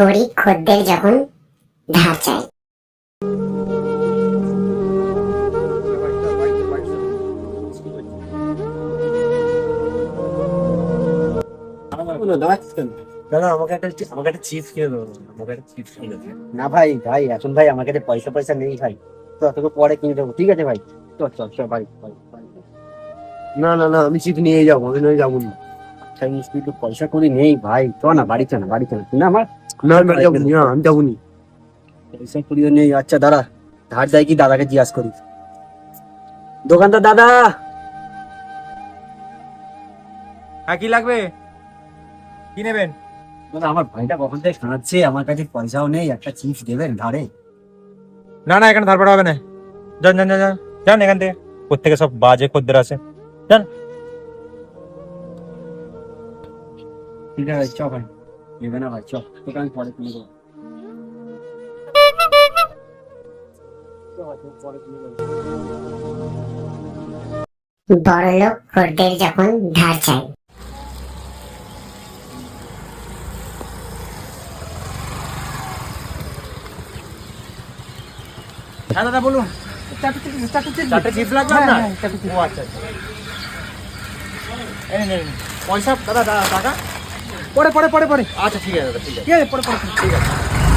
গরিব খদ্দের যখন ধার চায়। না ভাই ভাই এখন ভাই আমার কাছে পয়সা পয়সা নেই ভাই। তো তোকে পরে কিনে দেবো ঠিক আছে ভাই? চল চল চল ভাই। না না না আমি চিপস নিয়ে যাব আমি নয় যাব না। আচ্ছা পয়সা করি নেই ভাই। চ না বাড়ি চ না বাড়ি চ না আমার না না যাব না আমি যাব নি পয়সা করিও নেই আচ্ছা দাদা ধার যাই কি দাদাকে জিজ্ঞাসা করি। দোকানদার দাদা! হ্যাঁ কি লাগবে? কি নেবেন? দাদা আমার ভাইটা কখন থেকে শোনাচ্ছে আমার কাছে পয়সাও নেই একটা চিপস দেবেন ধারে? না না এখানে ধার পাড়া হবে না। যান যান যান যান যান এখান থেকে। প্রত্যেকে সব বাজে খদ্দের আছে। ঠিক আছে চ ভাই। নেবে না ভাই চ তোকে আমি পরে কিনে দেবো। বড়লোক খদ্দের যখন ধার চায়। হ্যাঁ দাদা বলুন। চারটে চিপস লাগবে আপনার? ও আচ্ছা আচ্ছা। এই পয়সা দাদা দাদা টাকা? পরে পরে পরে পরে আচ্ছা ঠিক আছে দাদা ঠিক আছে। ঠিক আছে পরে পরে ঠিক আছে।